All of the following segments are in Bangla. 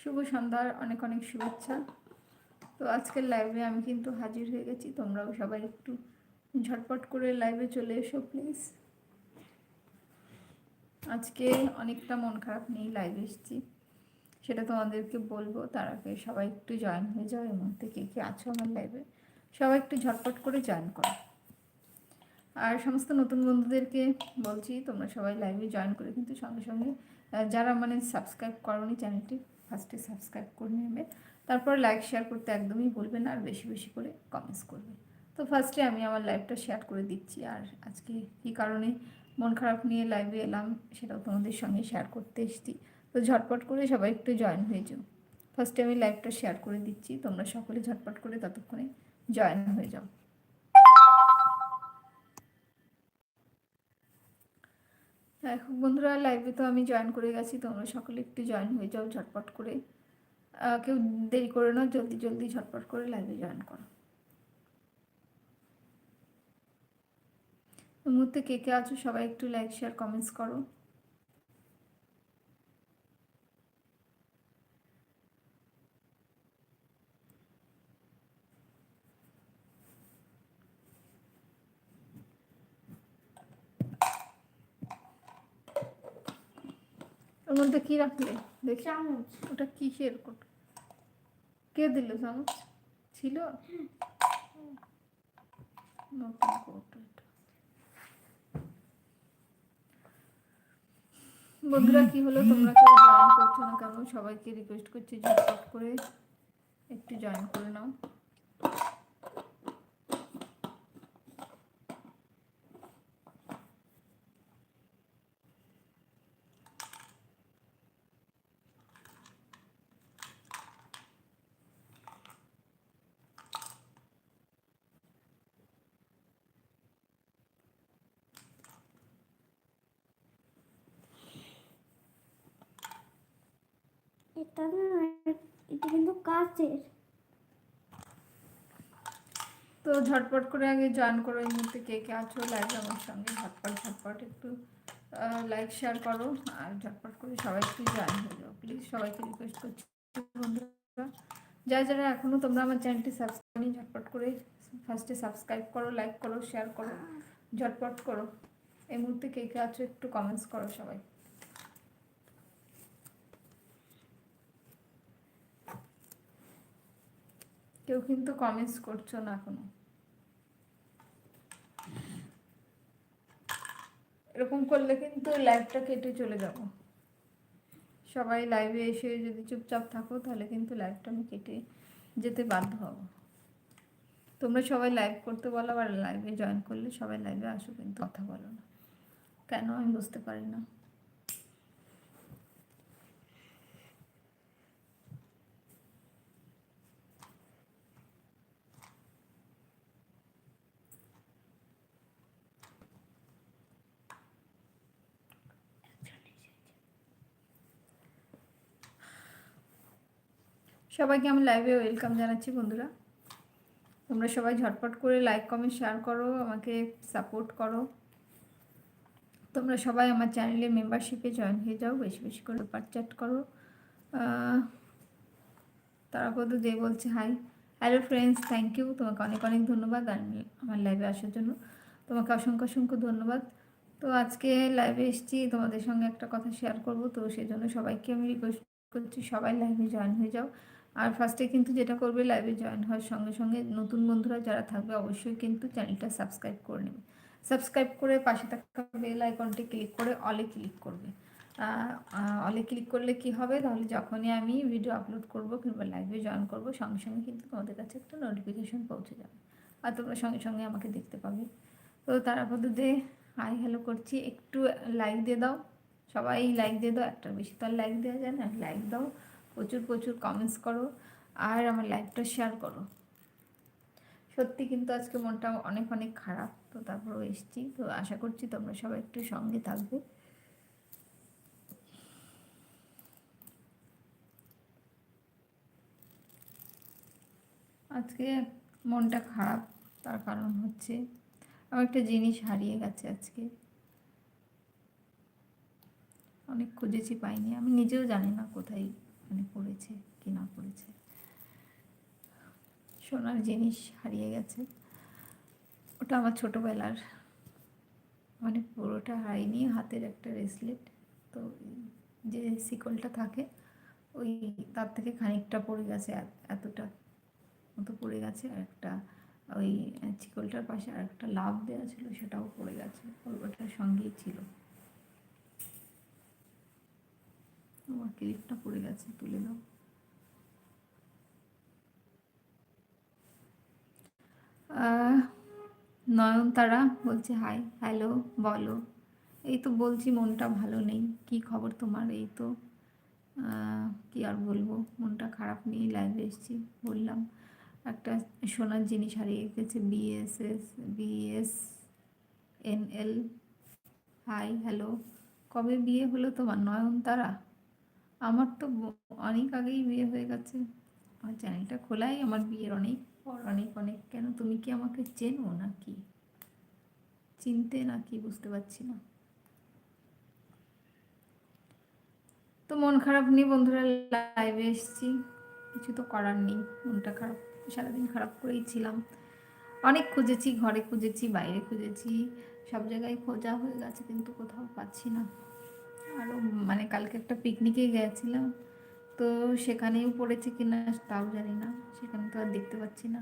শুভ সন্ধ্যার অনেক অনেক শুভেচ্ছা। তো আজকের লাইভে আমি কিন্তু হাজির হয়ে গেছি। তোমরাও সবাই একটু ঝটপট করে লাইভে চলে এসো প্লিজ আজকে অনেকটা মন খারাপ নিয়েই লাইভে এসেছি। সেটা তোমাদেরকে বলব, তার আগে সবাই একটু জয়েন হয়ে যাও এর মধ্যে কে কে আছো আমার লাইভে সবাই একটু ঝটপট করে জয়েন করো। আর সমস্ত নতুন বন্ধুদেরকে বলছি, তোমরা সবাই লাইভে জয়েন করে কিন্তু সঙ্গে সঙ্গে যারা মানে সাবস্ক্রাইব করোনি চ্যানেলটি ফার্স্টে সাবস্ক্রাইব করে নেবে তারপর লাইক শেয়ার করতে একদমই বলবে না আর বেশি বেশি করে কমেন্টস করবে তো ফার্স্টে আমি আমার লাইভটা শেয়ার করে দিচ্ছি আর আজকে কী কারণে মন খারাপ নিয়ে লাইভে এলাম সেটাও তোমাদের সঙ্গে শেয়ার করতে এসেছি। তো ঝটপট করে সবাই একটু জয়েন হয়ে যাও। ফার্স্টে আমি লাইভটা শেয়ার করে দিচ্ছি। তোমরা সকলে ঝটপট করে ততক্ষণে জয়েন হয়ে যাও। এখন বন্ধুরা লাইভে তো আমি জয়েন করে গেছি, তোমরা সকলে একটু জয়েন হয়ে যাও ঝটপট করে। কেউ দেরি করে নাও জলদি জলদি ঝটপট করে লাইভে জয়েন করো। মুহূর্তে কে কে আছো সবাই একটু লাইক শেয়ার কমেন্টস করো। ওর মধ্যে কি রাখলে? দেখি। চামচ। ওটা কিসের কে দিল চামচ? ছিল? নতুন কোট। বন্ধুরা কি হলো? তোমরা কেউ জয়েন করছ না কেন? সবাইকে রিকোয়েস্ট করছি ঝটপট করে একটু জয়েন করে নাও। এটা না এটা কিন্তু কাচের। তো ঝটপট করে আগে জয়েন করো এই মুহূর্তে কে কে আছো লাইভ আমার সঙ্গে ঝটপট ঝটপট একটু লাইক শেয়ার করো আর ঝটপট করে সবাই একটু জয়েন হয়ে যাও প্লিজ সবাইকে রিকোয়েস্ট করছি বন্ধুরা। যারা যারা এখনও তোমরা আমার চ্যানেলটি সাবস্ক্রাইব ঝটপট করে ফার্স্টে সাবস্ক্রাইব করো লাইক করো শেয়ার করো ঝটপট করো। এই মুহূর্তে কে কে আছো একটু কমেন্টস করো সবাই। কেউ কিন্তু কমেন্টস করছ না এখনও। এরকম করলে কিন্তু লাইভটা কেটে চলে যাব। সবাই লাইভে এসে যদি চুপচাপ থাকো, তাহলে কিন্তু লাইভটা আমি কেটে যেতে বাধ্য হব। তোমরা সবাই লাইভ করতে বলো আর লাইভে জয়েন করলে সবাই লাইভে আসো, কিন্তু কথা বলো না। কেন? আমি বুঝতে পারি না। সবাইকে আমি লাইভে ওয়েলকাম জানাচ্ছি বন্ধুরা। তোমরা সবাই ঝটপট করে লাইক কমেন্ট শেয়ার করো, আমাকে সাপোর্ট করো। তোমরা সবাই আমার চ্যানেলে মেম্বারশিপে জয়েন হয়ে যাও, বেশি বেশি করে পার চ্যাট করো। তারাপদ দে বলছে hi hello friends thank you তোমাকে অনেক অনেক ধন্যবাদ আমার লাইভে আসার জন্য। তোমাকে অসংখ্য অসংখ্য ধন্যবাদ। তো আজকে লাইভে এসেছি, তোমাদের সঙ্গে একটা কথা শেয়ার করব। তো সেই জন্য সবাইকে আমি রিকোয়েস্ট করছি, সবাই লাইভে জয়েন হয়ে যাও। আর ফার্স্টে কিন্তু যেটা করবে লাইভে জয়েন হওয়ার সঙ্গে সঙ্গে নতুন বন্ধুরা যারা থাকবে, অবশ্যই কিন্তু চ্যানেলটা সাবস্ক্রাইব করে নেবে। সাবস্ক্রাইব করে পাশে থাকা বেল আইকনটি ক্লিক করে অলে ক্লিক করবে। অলে ক্লিক করলে কি হবে? তাহলে যখনই আমি ভিডিও আপলোড করব কিংবা লাইভে জয়েন করব, সঙ্গে সঙ্গে কিন্তু তোমাদের কাছে একটা নোটিফিকেশন পৌঁছে যাবে। আর তোমরা সঙ্গে সঙ্গে আমাকে দেখতে পাবে। তো তার আপাতত হাই হ্যালো করছি। একটু লাইক দিয়ে দাও। সবাই লাইক দিয়ে দাও। একটার বেশি তো আর লাইক দেওয়া যায় না। লাইক দাও। প্রচুর প্রচুর কমেন্টস করো আর আমার লাইভটা শেয়ার করো। সত্যি কিন্তু আজকে মনটা অনেক অনেক খারাপ, তো তারপরেও এসছি। তো আশা করছি তোমরা সবাই একটু সঙ্গে থাকবে। আজকে মনটা খারাপ, তার কারণ হচ্ছে আমার একটা জিনিস হারিয়ে গেছে আজকে। অনেক খুঁজেছি পাইনি, আমি নিজেও জানি না কোথায় মানে পড়েছে কি না পড়েছে সোনার জিনিস হারিয়ে গেছে। ওটা আমার ছোটোবেলার মানে পুরোটা হারাইনি হাতের একটা রেসলেট তো যে শিকলটা থাকে, ওই তার থেকে খানিকটা পড়ে গেছে এত- এতটা মতো পড়ে গেছে। আর একটা ওই চিকলটার পাশে আর একটা লাভ দেওয়া ছিল, সেটাও পড়ে গেছে। ওটার সঙ্গেই ছিল। আমার ক্লিপটা পড়ে গেছে, তুলে দাও নয়নতারা বলছে, হাই, হ্যালো, বলো। এই তো বলছি, মনটা ভালো নেই। কি খবর তোমার? এই তো কি আর বলব? মনটা খারাপ নিয়ে লাইভে এসেছি, বললাম। একটা সোনার জিনিস হারিয়ে গেছে BSS B S N L hi hello. কবে বিয়ে হলো তোমার, নয়নতারা? আমার তো অনেক আগেই বিয়ে হয়ে গেছে। আমার চ্যানেলটা খোলাই, আমার বিয়ের অনেক পর অনেক অনেক। কেন তুমি কি আমাকে চেনো নাকি? চিনতে নাকি বুঝতে পারছি না। তো মন খারাপ নিয়ে বন্ধুরা লাইভে এসেছি। কিছু তো করার নেই, মনটা খারাপ। সারাদিন খারাপ করেই ছিলাম। অনেক খুঁজেছি, ঘরে খুঁজেছি, বাইরে খুঁজেছি। সব জায়গায় খোঁজা হয়ে গেছে, কিন্তু কোথাও পাচ্ছি না। আরও মানে কালকে একটা পিকনিকে গেছিলাম। তো সেখানেও পড়েছে কিনা তাও জানি না, সেখানে তো আর দেখতে পাচ্ছি না।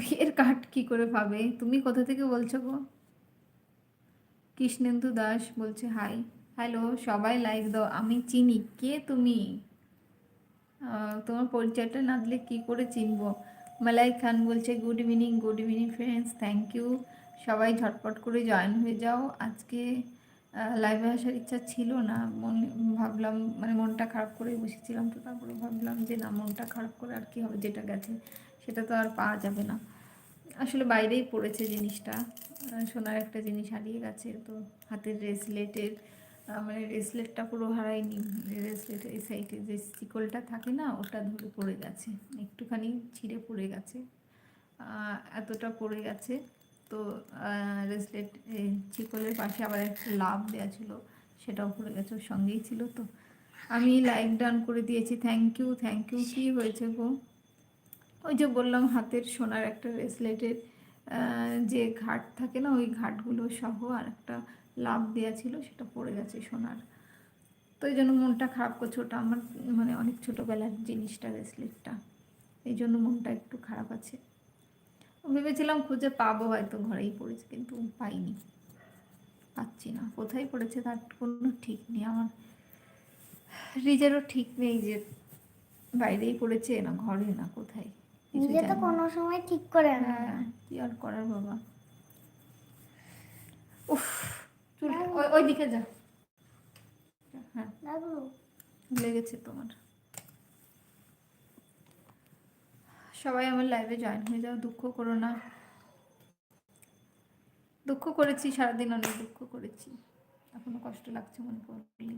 বিয়ের কার্ড কি করে পাবে? তুমি কোথা থেকে বলছো গো? কৃষ্ণেন্দু দাস বলছে হাই হ্যালো সবাই লাইক দাও, আমি চিনি, কে তুমি? তোমার পরিচয়টা না দিলে কী করে চিনবো? মালাই খান বলছে good evening good evening friends thank you সবাই ঝটপট করে জয়েন হয়ে যাও। আজকে লাইভে আসার ইচ্ছা ছিল না। মন, ভাবলাম মানে মনটা খারাপ করে বসেছিলাম তো, তারপরে ভাবলাম যে না, মনটা খারাপ করে আর কি হবে, যেটা গেছে, সেটা তো আর পাওয়া যাবে না। আসলে বাইরেই পড়েছে জিনিসটা। সোনার একটা জিনিস হারিয়ে গেছে, তো হাতের রেসলেটের মানে রেসলেটটা পুরো হারায়নি। রেসলেটের এই সাইডে যে শিকলটা থাকে না, ওটা ধরে পড়ে গেছে। একটুখানি ছিঁড়ে পড়ে গেছে। এতটা পড়ে গেছে। তো রেসলেট চিকলের পাশে আবার একটা লাভ দেওয়া ছিল, সেটাও পড়ে গেছে, ওর সঙ্গেই ছিল তো। আমি লাইক ডান করে দিয়েছি থ্যাংক ইউ থ্যাংক ইউ কী হয়েছে গো? ওই যে বললাম, হাতের সোনার একটা রেসলেটের যে ঘাট থাকে না, ওই ঘাটগুলো সহ আর একটা লাভ দেওয়া ছিল, সেটা পড়ে গেছে সোনার। তো এই জন্য মনটা খারাপ করছে, ওটা আমার মানে অনেক ছোটোবেলার জিনিসটা, রেসলেটটা। এই জন্য মনটা একটু খারাপ আছে। ভেবেছিলাম খুঁজে পাবো হয়তো ঘরেই পড়েছে কিন্তু পাইনি। পাচ্ছি না। কোথায় পড়েছে তার কোনো ঠিক নেই। আমার রিজেরও ঠিক নেই যে বাইরেই পড়েছে না ঘরে না কোথায়। নিজে তো কোনো সময় ঠিক করে না। হ্যাঁ কি আর করার বাবা। উফ ওই দিকে যা। হ্যাঁ। লেগেছে তোমার। সবাই আমার লাইভে জয়েন হয়ে যাও, দুঃখ করো না। দুঃখ করেছি, সারাদিন অনেক দুঃখ করেছি। এখনও কষ্ট লাগছে মনে পড়লে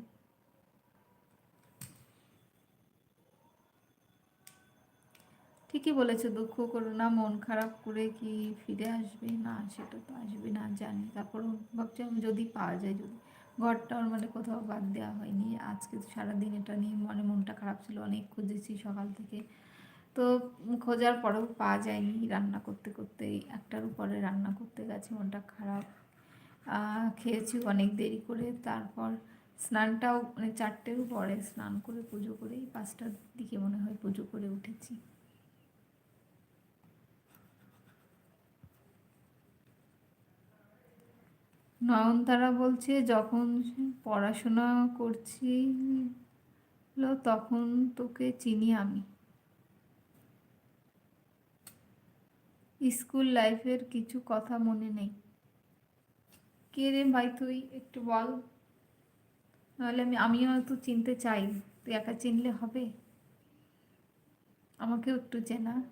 ঠিকই বলেছ, দুঃখ করো না, মন খারাপ করে কি ফিরে আসবে? না সেটা তো আসবে না, জানি। তারপরও ভাবছিলাম যদি পাওয়া যায়, যদি ঘরটা ওর মানে কোথাও বাদ দেওয়া হয়নি। আজকে সারাদিন এটা নিয়ে মানে মনটা খারাপ ছিল, অনেক খুঁজেছি সকাল থেকে। তো খোঁজার পরেও পাওয়া যায়নি রান্না করতে করতেই। একটার উপরে রান্না করতে গেছে, মনটা খারাপ। খেয়েছি অনেক দেরি করে। তারপর স্নানটাও মানে চারটের পরে স্নান করে পুজো করে এই পাঁচটার দিকে মনে হয় পুজো করে উঠেছি। নয়নতারা বলছে, যখন পড়াশোনা করছিল তখন তোকে চিনি আমি। স্কুল লাইফের কিছু কথা মনে নেই। কে রে ভাই তুই? একটু বল। নাহলে আমি, আমিও তো চিনতে চাই। তুই একা চিনলে হবে? আমাকেও একটু চেনা।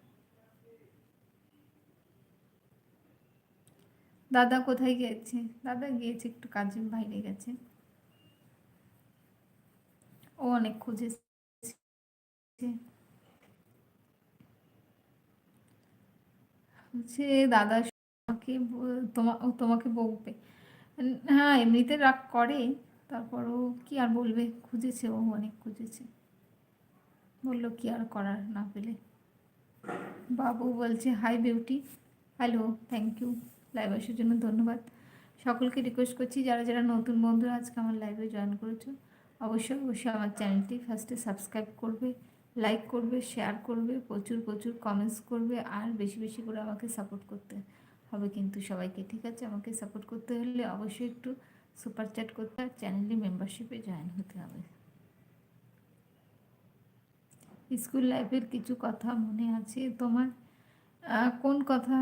দাদা কোথায় গিয়েছে? দাদা গিয়েছে একটু কাজে বাইরে গেছে। ও অনেক খুঁজেছে। বলছে, দাদা, তোমাকে তোমাকে বকবে। হ্যাঁ এমনিতে রাগ করে। তারপরও কি আর বলবে? খুঁজেছে ও, অনেক খুঁজেছে। বলল, কি আর করার না পেলে? বাবু বলছে hi beauty hello thank you live আসার জন্য ধন্যবাদ। সকলকে রিকোয়েস্ট করছি, যারা যারা নতুন বন্ধুরা আজকে আমার লাইভে জয়েন করেছ, অবশ্যই অবশ্যই আমার চ্যানেলটি ফার্স্টে সাবস্ক্রাইব করবে। লাইক করবে শেয়ার করবে, প্রচুর প্রচুর কমেন্টস করবে আর বেশি বেশি করে আমাকে সাপোর্ট করতে হবে কিন্তু সবাইকে, ঠিক আছে? আমাকে সাপোর্ট করতে হলে অবশ্যই একটু সুপার চ্যাট করতে আর চ্যানেলে মেম্বারশিপে জয়েন হতে হবে। স্কুল লাইফের কিছু কথা মনে আছে তোমার? কোন কথা?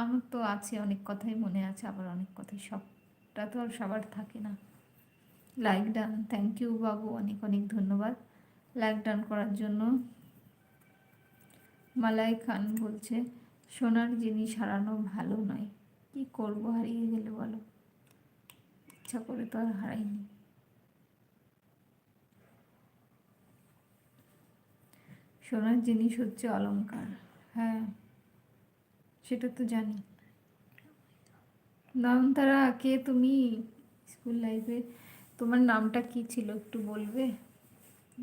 আমার তো আছে, অনেক কথাই মনে আছে, আবার অনেক কথাই সবটা তো আর সবার থাকে না। লাইক ডান থ্যাংক ইউ বাবু, অনেক অনেক ধন্যবাদ। লাইক ডান করার জন্য। মালাই খান বলছে, সোনার জিনিস হারানো ভালো নয়। কি করব হারিয়ে গেলে বলো? ইচ্ছা করে তো আর হারাইনি। সোনার জিনিস হচ্ছে অলংকার। হ্যাঁ সেটা তো জানি। নয়নতারা, কে তুমি? স্কুল লাইফে তোমার নামটা কি ছিল একটু বলবে?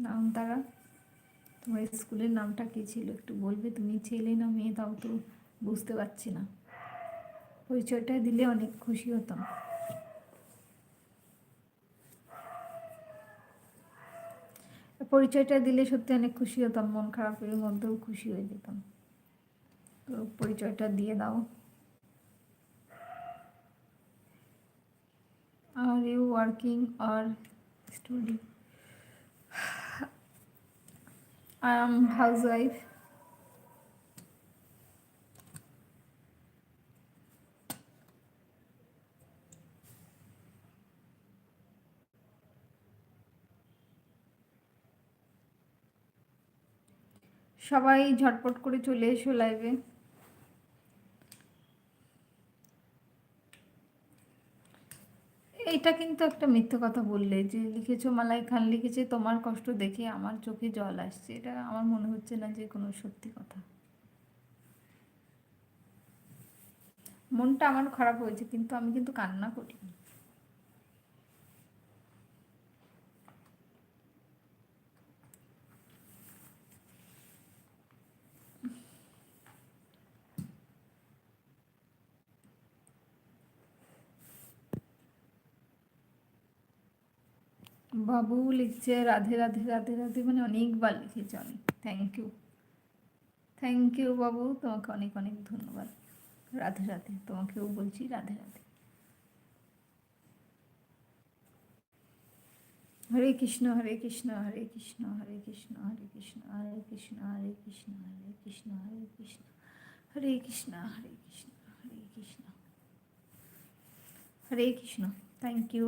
নয়নতারা তোমার স্কুলের নামটা কি ছিল? একটু বলবে? তুমি ছেলে না মেয়ে, তাও তো বুঝতে পারছি না। পরিচয়টা দিলে অনেক খুশি হতাম। পরিচয়টা দিলে সত্যি অনেক খুশি হতাম, মন খারাপের মধ্যেও খুশি হয়ে যেতাম। তো পরিচয়টা দিয়ে দাও। Are you working or study I am housewife. Wife সবাই ঝটপট করে চলে এসো লাইভে এটা কিন্তু একটা মিথ্যে কথা বললে যে লিখেছো মালাই খান, লিখেছে তোমার কষ্ট দেখে আমার চোখে জল আসছে। এটা আমার মনে হচ্ছে না যে কোনো সত্যি কথা। মনটা আমার খারাপ হয়েছে, কিন্তু আমি কিন্তু কান্না করিনি। বাবু লিখছে রাধে রাধে রাধে রাধে মানে অনেকবার লিখেছে অনেক থ্যাংক ইউ থ্যাংক ইউ বাবু তোমাকে অনেক অনেক ধন্যবাদ রাধে রাধে তোমাকেও বলছি রাধে রাধে হরে কৃষ্ণ হরে কৃষ্ণ হরে কৃষ্ণ হরে কৃষ্ণ হরে কৃষ্ণ হরে কৃষ্ণ হরে কৃষ্ণ হরে কৃষ্ণ হরে কৃষ্ণ হরে কৃষ্ণ হরে কৃষ্ণ হরে কৃষ্ণ হরে কৃষ্ণ থ্যাংক ইউ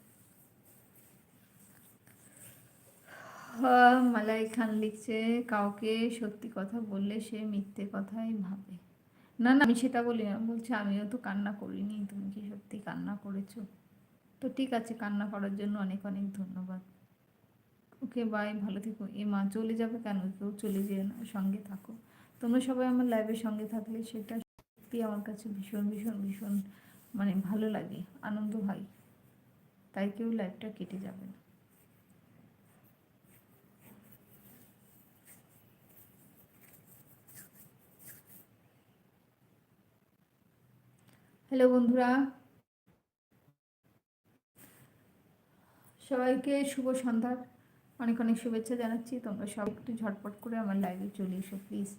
মালাই খান লিখছে, কাউকে সত্যি কথা বললে সে মিথ্যে কথাই ভাবে। না না, আমি সেটা বলি না, বলছে আমিও তো কান্না করিনি, তুমি কি সত্যি কান্না করেছ? তো ঠিক আছে, কান্না করার জন্য অনেক অনেক ধন্যবাদ। ওকে বাই ভালো থেকো। এ মা চলে যাবে কেন? কেউ চলে যেও না, সঙ্গে থাকো। তোমরা সবাই আমার লাইভের সঙ্গে থাকলে সেটা সত্যি আমার কাছে ভীষণ ভীষণ ভীষণ মানে ভালো লাগে, আনন্দ হয়। তাই কেউ লাইফটা কেটে যাবে না। হ্যালো বন্ধুরা। সবাইকে শুভ সন্ধ্যার অনেক অনেক শুভেচ্ছা জানাচ্ছি। তোমরা সব একটু ঝটপট করে আমার লাইভে চলে এসো প্লিজ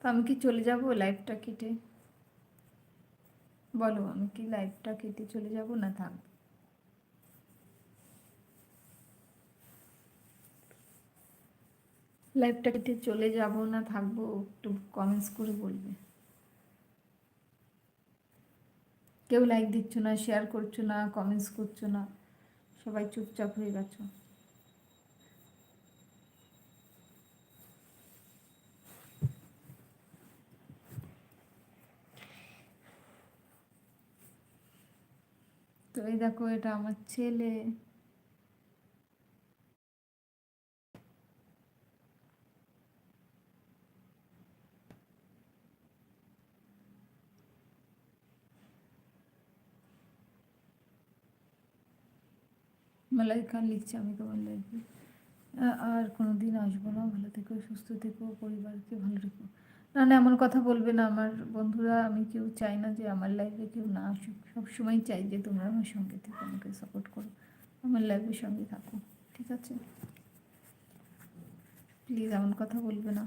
তো আমি কি চলে যাব লাইভটা কেটে? বলো, আমি কি লাইভটা কেটে চলে যাব না থাকব লাইভটা কেটে চলে যাব না থাকব, একটু কমেন্টস করে বলবে। কেউ লাইক দিচ্ছ না শেয়ার করছ না কমেন্টস করছ না, সবাই চুপচাপ হয়ে গেছো। তো এই দেখো, এটা আমার ছেলে। মালাই খান লিখছে আমি তোমার লাইফে আর কোনো দিন আসব না, ভালো থেকো, সুস্থ থেকো, পরিবারকে ভালো রেখো। না না এমন কথা বলবে না আমার বন্ধুরা, আমি কেউ চাই না যে আমার লাইফে কেউ না আসুক। সবসময় চাই যে তোমরা আমার সঙ্গে থেকে, আমাকে সাপোর্ট করো। আমার লাইফের সঙ্গে থাকো, ঠিক আছে? প্লিজ এমন কথা বলবে না।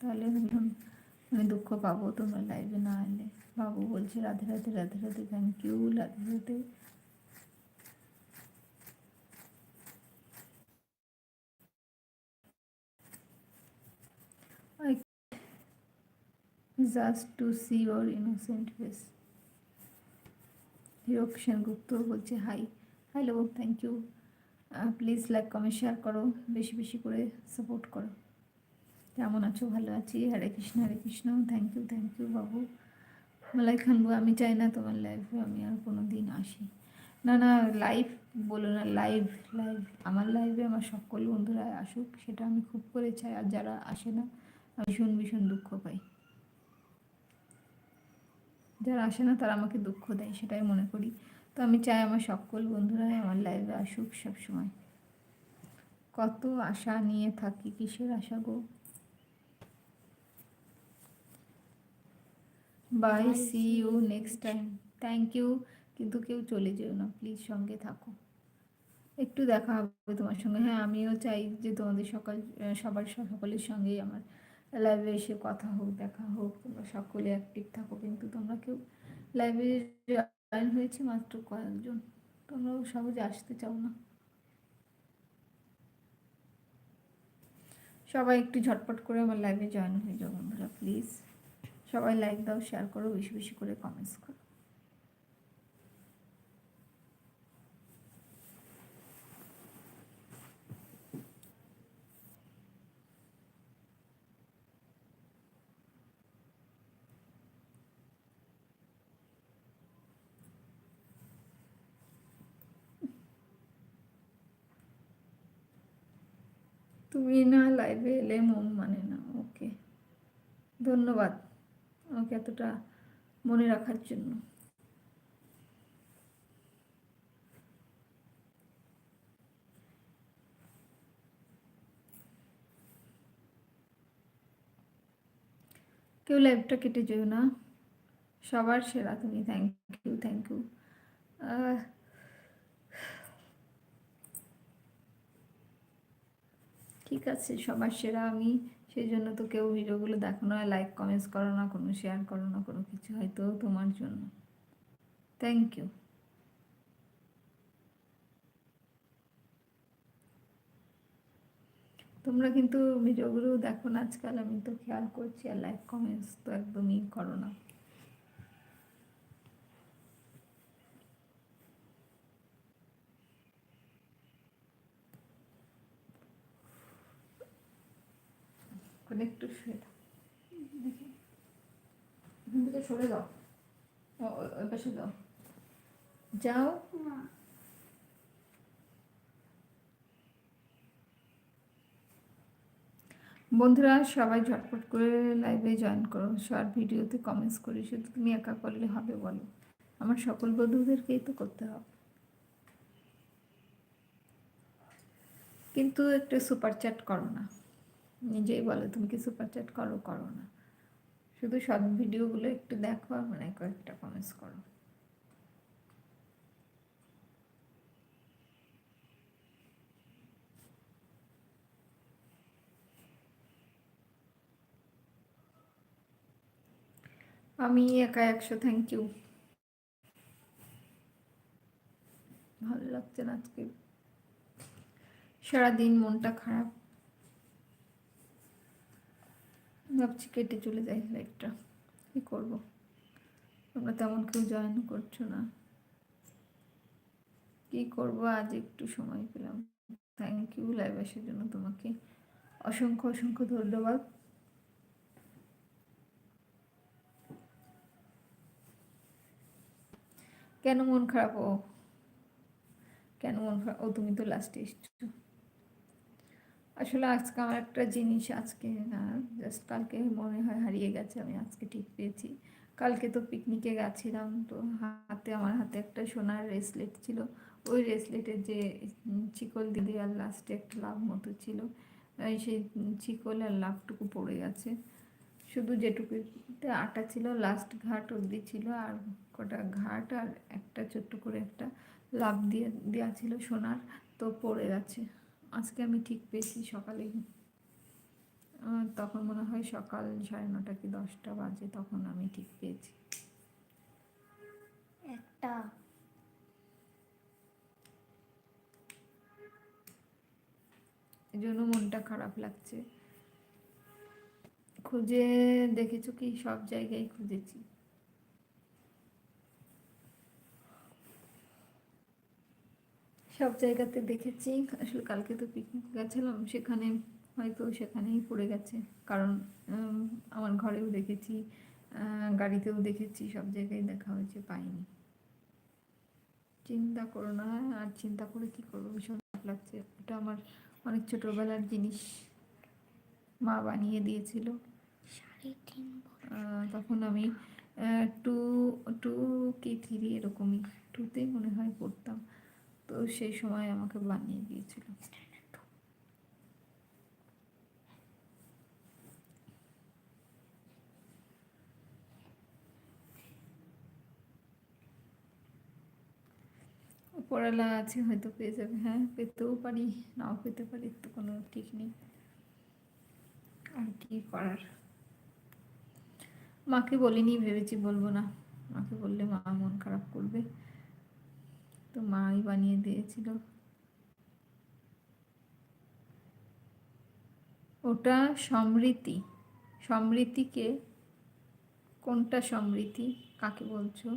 তাহলে ভীষণ আমি দুঃখ পাবো তোমরা লাইভে না এলে। বাবু বলছে, Radhe Radhe Radhe Radhe thank you Radhe Radhe I just to see your innocent face. Hirak Sengupta বলছে hi hello thank you please like comment share করো, বেশি বেশি করে সাপোর্ট করো। কেমন আছো? ভালো আছি। Hare Krishna Hare Krishna. Thank you thank you Babu. Malai খানবু, আমি চাই না তোমার লাইফে আমি আর কোনো দিন আসি। না না লাইভ বলো না লাইভ লাইভ আমার লাইভে আমার সকল বন্ধুরা আসুক, সেটা আমি খুব করে চাই। আর যারা আসে না, আমি ভীষণ ভীষণ দুঃখ পাই। যারা আসে না তারা আমাকে দুঃখ দেয় সেটাই মনে করি। তো আমি চাই আমার সকল বন্ধুরাই আমার লাইভে আসুক সবসময়। কত আশা নিয়ে থাকি কিসের আশা গো? Bye see you next time thank you কিন্তু কেউ চলে যেও না প্লিজ সঙ্গে থাকো। একটু দেখা হবে তোমার সঙ্গে। হ্যাঁ আমিও চাই যে তোমাদের সকাল সবার সকলের সঙ্গেই আমার লাইভে এসে কথা হোক, দেখা হোক, তোমরা সকলে অ্যাক্টিভ থাকো, কিন্তু তোমরা কেউ লাইভে জয়েন হয়েছে মাত্র কয়েকজন। তোমরাও সহজে আসতে চাও না। সবাই একটু ঝটপট করে আমার লাইভে জয়েন হয়ে যাও বন্ধুরা প্লিজ সবাই লাইক দাও শেয়ার করো, বেশি বেশি করে কমেন্টস করো। তুমি না লাইভে এলে মন মানে না ওকে ধন্যবাদ আমাকে এতটা মনে রাখার জন্য। কেউ লাইভটা কেটে যেও না। সবার সেরা, তুমি থ্যাংক ইউ থ্যাংক ইউ ঠিক আছে, সবার সেরা আমি। সেই জন্য তো কেউ ভিডিওগুলো দেখো না লাইক কমেন্টস করো না, কোনো শেয়ার করো না, কোনো কিছু হয়তো তোমার জন্য। থ্যাংক ইউ তোমরা কিন্তু ভিডিওগুলো দেখো না আজকাল, আমি তো খেয়াল করছি, আর লাইক কমেন্টস তো একদমই করো না। ওখানে একটু শুয়ে থাক। দেখি। এখান থেকে সরে যাও। ও ও- ওই পাশে যাও। যাও। বন্ধুরা সবাই ঝটপট করে লাইভে জয়েন করো। শর্ট ভিডিওতে কমেন্টস করি। শুধু তুমি একা করলে হবে বলো। আমার সকল বন্ধুদেরকেই তো করতে হবে। কিন্তু একটা সুপার চ্যাট করো না। নিজেই বলো, তুমি কি সুপার চ্যাট করো? করো না। শুধু শর্ট ভিডিওগুলো একটু দেখো মানে কয়েকটা কমেন্টস করো। আমি একা একশো থ্যাংক ইউ ভালো লাগছে না আজকে। সারাদিন মনটা খারাপ। ভাবছি কেটে চলে যাই লাইফটা কি করব? তোমরা তেমন কেউ জয়েন করছ না। কি করব? আজ একটু সময় পেলাম। থ্যাংক ইউ লাইভ আসার জন্য তোমাকে। অসংখ্য অসংখ্য ধন্যবাদ। কেন মন খারাপ? ও। কেন মন খারাপ? ও, তুমি তো লাস্টে এসছো। আসলে আজকে আমার একটা জিনিস, আজকে না জাস্ট কালকে মনে হয় হারিয়ে গেছে, আমি আজকে ঠিক পেয়েছি। কালকে তো পিকনিকে গেছিলাম, তো হাতে, আমার হাতে একটা সোনার রেসলেট ছিল। ওই রেসলেটের যে চিকল দিদি আর লাস্টে একটা লাভ মতো ছিল সেই চিকল আর লাভটুকু পড়ে গেছে। শুধু যেটুকুতে আটা ছিল লাস্ট ঘাট অবধি ছিল, আর কটা ঘাট আর একটা ছোট্ট করে একটা লাভ দিয়ে দেওয়া ছিল সোনার, তো পড়ে গেছে। আজকে আমি ঠিক পেয়েছি সকালে। তখন মনে হয় সকাল সাড়ে নটা কি দশটা বাজে তখন আমি ঠিক পেয়েছি। একটা। এই জন্য মনটা খারাপ লাগছে। খুঁজে দেখেছ কি? সব জায়গায় খুঁজেছি। সব জায়গাতে দেখেছি। আসলে কালকে তো পিকনিক গেছিলাম সেখানে হয়তো সেখানেই পড়ে গেছে। কারণ আমার ঘরেও দেখেছি গাড়িতেও দেখেছি সব জায়গায় দেখা হয়েছে পাইনি। চিন্তা করো না আর চিন্তা করে কি করব ভীষণ খারাপ লাগছে। এটা আমার অনেক ছোটোবেলার জিনিস। মা বানিয়ে দিয়েছিল। তখন আমি টু টু কি থ্রি এরকমই টুতেই মনে হয় পড়তাম। তো সেই সময় আমাকে বানিয়ে দিয়েছিল। পড়ালা আছে, হয়তো পেয়ে যাবে। হ্যাঁ পেতেও পারি, নাও পেতে পারি, তো কোনো ঠিক নেই। আর কি করার? মাকে বলিনি, ভেবেছি বলব না। মাকে বললে মা মন খারাপ করবে। তো মাই বানিয়ে দিয়েছিল। ওটা সমৃদ্ধি সমৃদ্ধিকে কোনটা সমৃদ্ধি কাকে বলছো?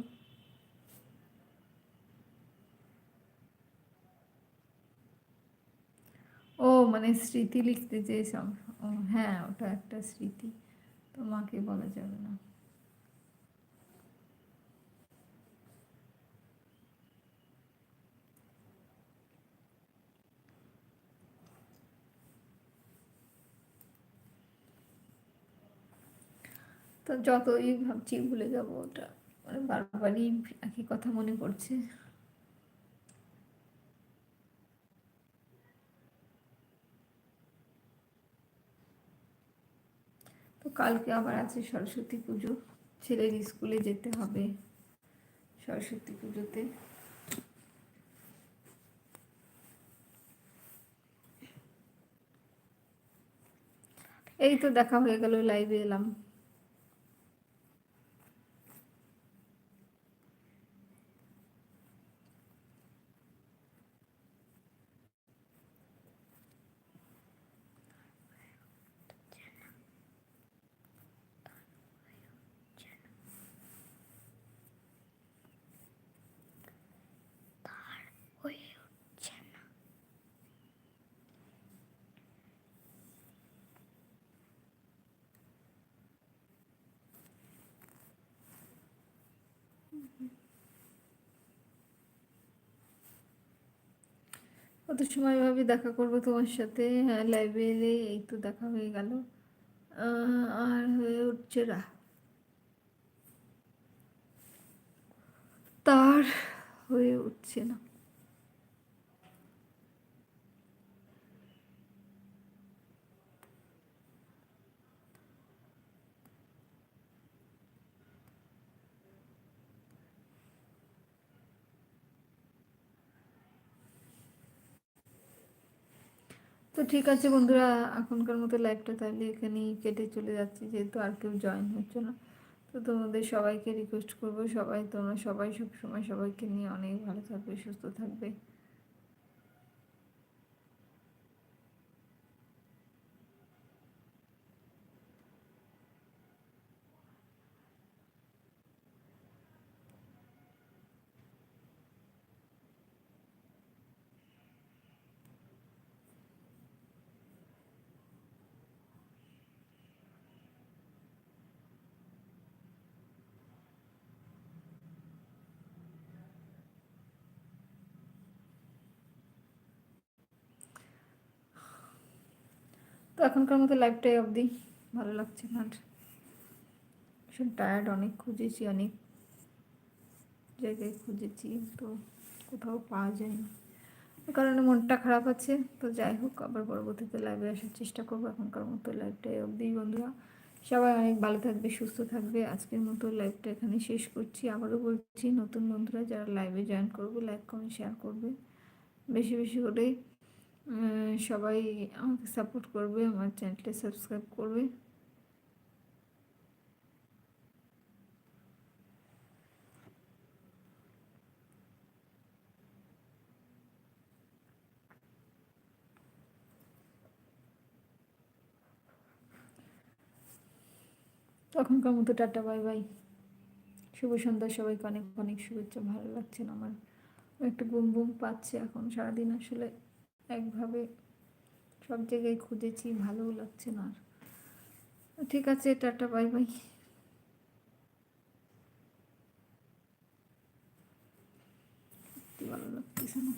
ও মানে স্মৃতি লিখতে যে হ্যাঁ ওটা একটা স্মৃতি। তো মাকে বলা যাবে না। তো যতই ভাবছি ভুলে যাব ওটা। মানে বারবারই একই কথা মনে পড়ছে। তো কালকে আবার আছে সরস্বতী পুজো। ছেলের স্কুলে যেতে হবে সরস্বতী পুজোতে। এই তো দেখা হয়ে গেল লাইভে এলাম হয়ে উঠছে না কত সময় ভাবে দেখা করব তোমার সাথে? হ্যাঁ লাইব্রেরি এই তো দেখা হয়ে গেল। আর হয়ে উঠছে রা। তার হয়ে উঠছে না। তো ঠিক আছে বন্ধুরা, এখনকার মতো লাইভটা তাহলে এখানেই কেটে চলে যাচ্ছে, যেহেতু আর কেউ জয়েন হচ্ছে না। তো তোমাদের সবাইকে রিকোয়েস্ট করব, সবাই, তোমরা সবাই সবসময় সবাইকে নিয়ে অনেক ভালো থাকবে, সুস্থ থাকবে। এখনকার মতো লাইফটাই অবধি ভালো লাগছে আর। ভীষণ টায়ার্ড অনেক খুঁজেছি অনেক জায়গায় খুঁজেছি তো কোথাও পাওয়া যায়নি। কারণে মনটা খারাপ আছে তো যাই হোক আবার পরবর্তীতে লাইভে আসার চেষ্টা করব এখনকার মতো লাইভটাই অবধি। বন্ধুরা সবাই অনেক ভালো থাকবে সুস্থ থাকবে। আজকের মতো লাইভটা এখানে শেষ করছি। আবারও বলছি নতুন বন্ধুরা যারা লাইভে জয়েন করবে লাইক কমেন্ট শেয়ার করবে। বেশি বেশি করে আহ, সবাই আমাকে সাপোর্ট করবে, আমার চ্যানেলটা সাবস্ক্রাইব করবে। তখনকার মতো টাটা, বাই বাই। শুভ সন্ধ্যা, সবাইকে অনেক অনেক শুভেচ্ছা, ভালো লাগছে আমার। একটু বুম বুম পাচ্ছে এখন, সারাদিন আসলে একভাবে সব জায়গায় খুঁজেছি, ভালোও লাগছে না আর। ঠিক আছে, টাটা, বাই বাই। ভালো লাগতেছে না।